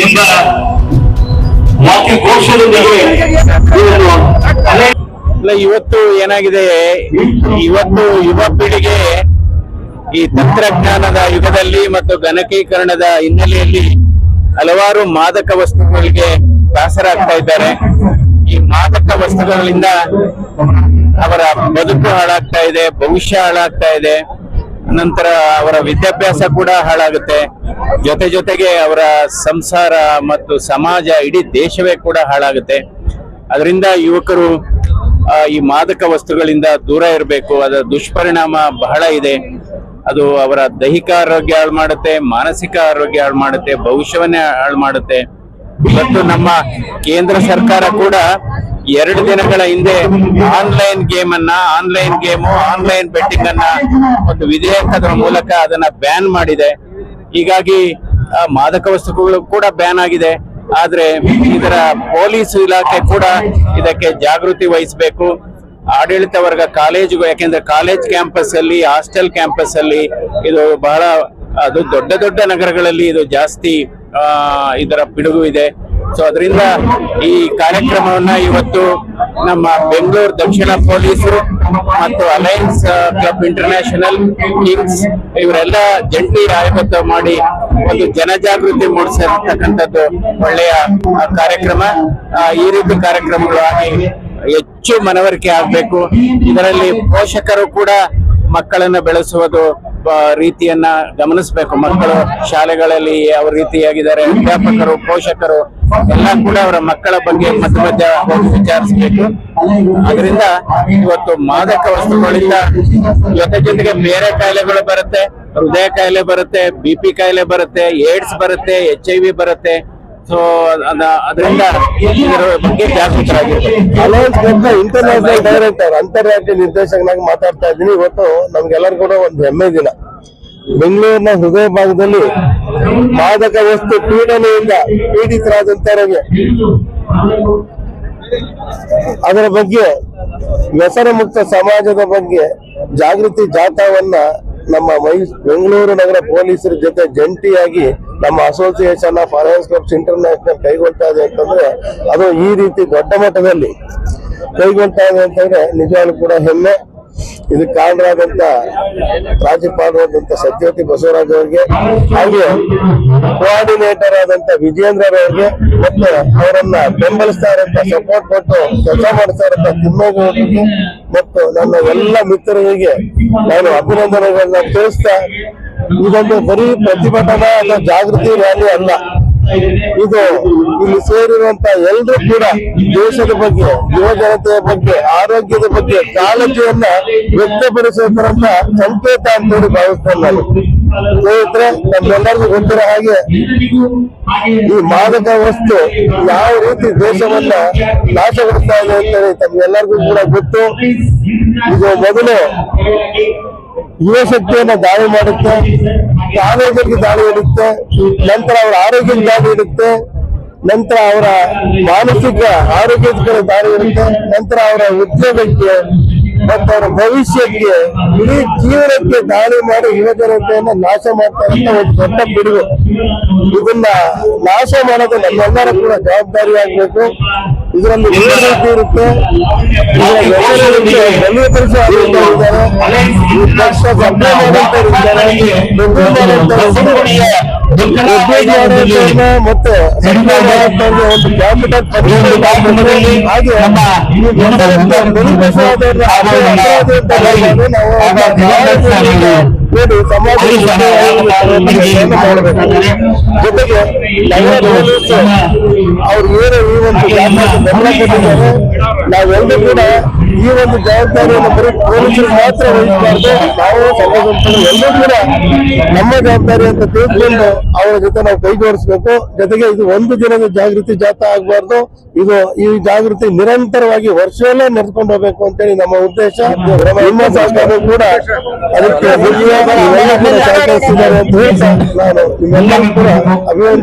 ಎಂಬ ವಾಕ್ಯ ಅಲ್ಲ, ಇವತ್ತು ಏನಾಗಿದೆ? ಇವತ್ತು ಯುವ ಪೀಳಿಗೆ ಈ ತಂತ್ರಜ್ಞಾನದ ಯುಗದಲ್ಲಿ ಮತ್ತು ಗಣಕೀಕರಣದ ಹಿನ್ನೆಲೆಯಲ್ಲಿ ಹಲವಾರು ಮಾದಕ ವಸ್ತುಗಳಿಗೆ ದಾಸರಾಗ್ತಾ ಇದ್ದಾರೆ. ಈ ಮಾದಕ ವಸ್ತುಗಳಿಂದ ಅವರ ಬದುಕು ಹಾಳಾಗ್ತಾ ಇದೆ, ಭವಿಷ್ಯ ಹಾಳಾಗ್ತಾ ಇದೆ. ನಂತರ ಅವರ ವಿದ್ಯಾಭ್ಯಾಸ ಕೂಡ ಹಾಳಾಗುತ್ತೆ. ಜೊತೆ ಜೊತೆಗೆ ಅವರ ಸಂಸಾರ ಮತ್ತು ಸಮಾಜ ಇಡೀ ದೇಶವೇ ಕೂಡ ಹಾಳಾಗುತ್ತೆ. ಅದರಿಂದ ಯುವಕರು ಈ ಮಾದಕ ವಸ್ತುಗಳಿಂದ ದೂರ ಇರಬೇಕು. ಅದರ ದುಷ್ಪರಿಣಾಮ ಬಹಳ ಇದೆ. ಅದು ಅವರ ದೈಹಿಕ ಆರೋಗ್ಯ ಹಾಳು ಮಾಡುತ್ತೆ ಮಾನಸಿಕ ಆರೋಗ್ಯ ಹಾಳು ಮಾಡುತ್ತೆ ಭವಿಷ್ಯವನ್ನೇ ಹಾಳು ಮಾಡುತ್ತೆ ಇವತ್ತು ನಮ್ಮ ಕೇಂದ್ರ ಸರ್ಕಾರ ಕೂಡ ಎರಡು ದಿನಗಳ ಹಿಂದೆ ಆನ್ಲೈನ್ ಗೇಮ್ ಅನ್ನ ಆನ್ಲೈನ್ ಗೇಮು ಆನ್ಲೈನ್ ಬೆಟ್ಟಿಂಗ್ ಅನ್ನ ಒಂದು ವಿಧೇಯಕದ ಮೂಲಕ ಅದನ್ನ ಬ್ಯಾನ್ ಮಾಡಿದೆ. ಹೀಗಾಗಿ ಮಾದಕ ವಸ್ತುಗಳು ಕೂಡ ಬ್ಯಾನ್ ಆಗಿದೆ. ಆದ್ರೆ, ಇದರ ಪೊಲೀಸ್ ಇಲಾಖೆ ಕೂಡ ಇದಕ್ಕೆ ಜಾಗೃತಿ ವಹಿಸಬೇಕು. ಆಡಳಿತ ವರ್ಗ ಕಾಲೇಜು ಯಾಕೆಂದ್ರೆ ಕಾಲೇಜ್ ಕ್ಯಾಂಪಸ್ ಅಲ್ಲಿ ಹಾಸ್ಟೆಲ್ ಕ್ಯಾಂಪಸ್ ಅಲ್ಲಿ ಇದು ಬಹಳ, ಅದು ದೊಡ್ಡ ದೊಡ್ಡ ನಗರಗಳಲ್ಲಿ ಇದು ಜಾಸ್ತಿ ಇದರ ಪಿಡುಗು ಇದೆ. ಸೊ ಅದರಿಂದ ಈ ಕಾರ್ಯಕ್ರಮವನ್ನ ಇವತ್ತು ನಮ್ಮ ಬೆಂಗಳೂರು ದಕ್ಷಿಣ ಪೊಲೀಸರು ಮತ್ತು ಅಲಯನ್ಸ್ ಕ್ಲಬ್ ಇಂಟರ್ನ್ಯಾಷನಲ್ ಕಿಂಗ್ಸ್ ಇವರೆಲ್ಲ ಜಂಟಿ ಆಯೋಗ ಮಾಡಿ ಒಂದು ಜನಜಾಗೃತಿ ಮೂಡಿಸಿರ್ತಕ್ಕಂಥದ್ದು ಒಳ್ಳೆಯ ಕಾರ್ಯಕ್ರಮ. ಈ ರೀತಿ ಕಾರ್ಯಕ್ರಮಗಳು ಆಗಿ ಹೆಚ್ಚು ಮನವರಿಕೆ ಆಗಬೇಕು. ಇದರಲ್ಲಿ ಪೋಷಕರು ಕೂಡ ಮಕ್ಕಳನ್ನ ಬೆಳೆಸುವುದು ರೀತಿಯನ್ನ ಗಮನಿಸಬೇಕು. ಮಕ್ಕಳು ಶಾಲೆಗಳಲ್ಲಿ ಯಾವ ರೀತಿಯಾಗಿದ್ದಾರೆ, ಅಧ್ಯಾಪಕರು, ಪೋಷಕರು, ಎಲ್ಲ ಕೂಡ ಅವರ ಮಕ್ಕಳ ಬಗ್ಗೆ ಮಧ್ಯ ಮಧ್ಯ ವಿಚಾರಿಸಬೇಕು. ಅದರಿಂದ ಇವತ್ತು ಮಾದಕ ವಸ್ತುಗಳಿಂದ ಜೊತೆ ಜೊತೆಗೆ ಬೇರೆ ಕಾಯಿಲೆಗಳು ಬರುತ್ತೆ, ಹೃದಯ ಕಾಯಿಲೆ ಬರುತ್ತೆ, ಬಿ ಪಿ ಕಾಯಿಲೆ ಬರುತ್ತೆ, ಏಡ್ಸ್ ಬರುತ್ತೆ, ಎಚ್ ಐ ವಿ ಬರುತ್ತೆ. ಸೊ ಅದರಿಂದ ಇದರ ಬಗ್ಗೆ ಕ್ಲಬ್ ಇಂಟರ್ನ್ಯಾಷನಲ್ ಡೈರೆಕ್ಟರ್ ಅಂತಾರಾಷ್ಟ್ರೀಯ ನಿರ್ದೇಶಕನಾಗಿ ಮಾತಾಡ್ತಾ ಇದ್ದೀನಿ. ಇವತ್ತು ನಮ್ಗೆಲ್ಲರೂ ಕೂಡ ಒಂದು ಹೆಮ್ಮೆ ದಿನ. ಬೆಂಗಳೂರಿನ ಹೃದಯ ಭಾಗದಲ್ಲಿ ಮಾದಕ ವಸ್ತು ಪೀಡನೆಯಿಂದ ಪೀಡಿತರಾದಂತವರಿಗೆ ಅದರ ಬಗ್ಗೆ ವ್ಯಸನ ಮುಕ್ತ ಸಮಾಜದ ಬಗ್ಗೆ ಜಾಗೃತಿ ಜಾಥಾವನ್ನ ನಮ್ಮ ಮೈ ಬೆಂಗಳೂರು ನಗರ ಪೊಲೀಸರ ಜೊತೆ ಜಂಟಿಯಾಗಿ ನಮ್ಮ association of alliance clubs international ಕೈಗೊಳ್ತಾ ಇದೆ ಅಂತಂದ್ರೆ, ಅದು ಈ ರೀತಿ ದೊಡ್ಡ ಮಟ್ಟದಲ್ಲಿ ಕೈಗೊಳ್ತಾ ಇದೆ ಅಂತಂದ್ರೆ, ನಿಜವಾಗ್ಲೂ ಕೂಡ ಹೆಮ್ಮೆ. ಇದಕ್ಕೆ ಕಾರಣರಾದಂತ ರಾಜ್ಯಪಾಲರಾದಂತ ಸತ್ಯವತಿ ಬಸವರಾಜ್ ಅವರಿಗೆ ಹಾಗೆ ಕೋಆರ್ಡಿನೇಟರ್ ಆದಂತ ವಿಜೇಂದ್ರ ಅವರಿಗೆ ಮತ್ತೆ ಅವರನ್ನ ಬೆಂಬಲಿಸ್ತಾ ಇರಂತ ಸಪೋರ್ಟ್ ಕೊಟ್ಟು ಕೆಲಸ ಮಾಡ್ತಾ ಇರಂತ ತಿಮ್ಮೇಗೌಡರಿಗೆ ಮತ್ತು ನನ್ನ ಎಲ್ಲ ಮಿತ್ರರಿಗೆ ನಾನು ಅಭಿನಂದನೆಗಳನ್ನ ತಿಳಿಸ್ತಾ ಇದೊಂದು ಬರೀ ಪ್ರತಿಭಟನಾ ಅಥವಾ ಜಾಗೃತಿ ರ್ಯಾಲಿ ಅಲ್ಲ. ಇದು ಇಲ್ಲಿ ಸೇರಿರುವಂತ ಎಲ್ಲರೂ ಕೂಡ ದೇಶದ ಬಗ್ಗೆ, ಯುವ ಜನತೆಯ ಬಗ್ಗೆ, ಆರೋಗ್ಯದ ಬಗ್ಗೆ ಕಾಳಜಿಯನ್ನ ವ್ಯಕ್ತಪಡಿಸುವುದರನ್ನ ಸಂಕೇತ ಅಂತೇಳಿ ಭಾವಿಸ್ತೇನೆ ನಾನು. ಸ್ನೇಹಿತರೆ, ನಮ್ಮೆಲ್ಲರಿಗೂ ಗೊತ್ತಿರೋ ಹಾಗೆ ಈ ಮಾದಕ ವಸ್ತು ಯಾವ ರೀತಿ ದೇಶವನ್ನ ನಾಶಗೊಳಿಸ್ತಾ ಇದೆ ಅಂತೇಳಿ ತಮ್ಗೆಲ್ಲರಿಗೂ ಕೂಡ ಗೊತ್ತು. ಇದು ಮೊದಲು ಯುವ ಶಕ್ತಿಯನ್ನ ದಾಳಿ ಮಾಡುತ್ತೆ. ಕಾಲೇಜಿಗೆ ದಾಳಿ ಇಡುತ್ತೆ ನಂತರ ಅವರ ಆರೋಗ್ಯಕ್ಕೆ ದಾಳಿ ಇಡುತ್ತೆ ನಂತರ ಅವರ ಮಾನಸಿಕ ಆರೋಗ್ಯದ ದಾಳಿ ಇರುತ್ತೆ ನಂತರ ಅವರ ಉದ್ಯೋಗಕ್ಕೆ ಮತ್ತು ಅವರ ಭವಿಷ್ಯಕ್ಕೆ ಇಡೀ ಜೀವನಕ್ಕೆ ದಾಳಿ ಮಾಡಿ ಯುವ ಜನತೆಯನ್ನ ನಾಶ ಮಾಡ್ತಾರೆ ಅಂತ ಒಂದು ದೊಡ್ಡ ಬಿಡುಗು ಇದನ್ನ ನಾಶ ಮಾಡೋದು ನಮ್ಮೆಲ್ಲರೂ ಕೂಡ ಜವಾಬ್ದಾರಿ ಆಗ್ಬೇಕು. ಇದರಲ್ಲಿ ಇರುತ್ತೆ ಈ ಪಕ್ಷ ಮತ್ತೆ ಒಂದು ಕ್ಯಾಪಿಟಲ್. ಹಾಗೆ ನಾವು ನೋಡಿ ಸಮಾಜ ಜೊತೆಗೆ ನಗರ ಪೊಲೀಸ್ ಅವ್ರು ಏನು ಈ ಒಂದು ನಾವೆಲ್ಲರೂ ಕೂಡ ಈ ಒಂದು ಜವಾಬ್ದಾರಿಯನ್ನು ಬರೀ ಪೊಲೀಸರು ಮಾತ್ರ ವಹಿಸಬಾರ್ದು. ನಾವು ಸಮಾಜದಲ್ಲಿ ಎಲ್ಲರೂ ಕೂಡ ನಮ್ಮ ಜವಾಬ್ದಾರಿ ಅಂತ ತಿಳಿದುಕೊಂಡು ಅವರ ಜೊತೆ ನಾವು ಕೈಜೋಡಿಸಬೇಕು. ಜೊತೆಗೆ ಇದು ಒಂದು ದಿನದ ಜಾಗೃತಿ ಜಾಥಾ ಆಗಬಾರ್ದು. ಇದು ಈ ಜಾಗೃತಿ ನಿರಂತರವಾಗಿ ವರ್ಷವೆಲ್ಲ ನಡೆದುಕೊಂಡು ಹೋಗ್ಬೇಕು ಅಂತೇಳಿ ನಮ್ಮ ಉದ್ದೇಶ. ನಿಮ್ಮ ಸರ್ಕಾರ ಕೂಡ ಅದಕ್ಕೆ ಸಹಕರಿಸಿದ್ದಾರೆ ಅಂತ ನಾನು ನಿಮ್ಮೆಲ್ಲರೂ ಕೂಡ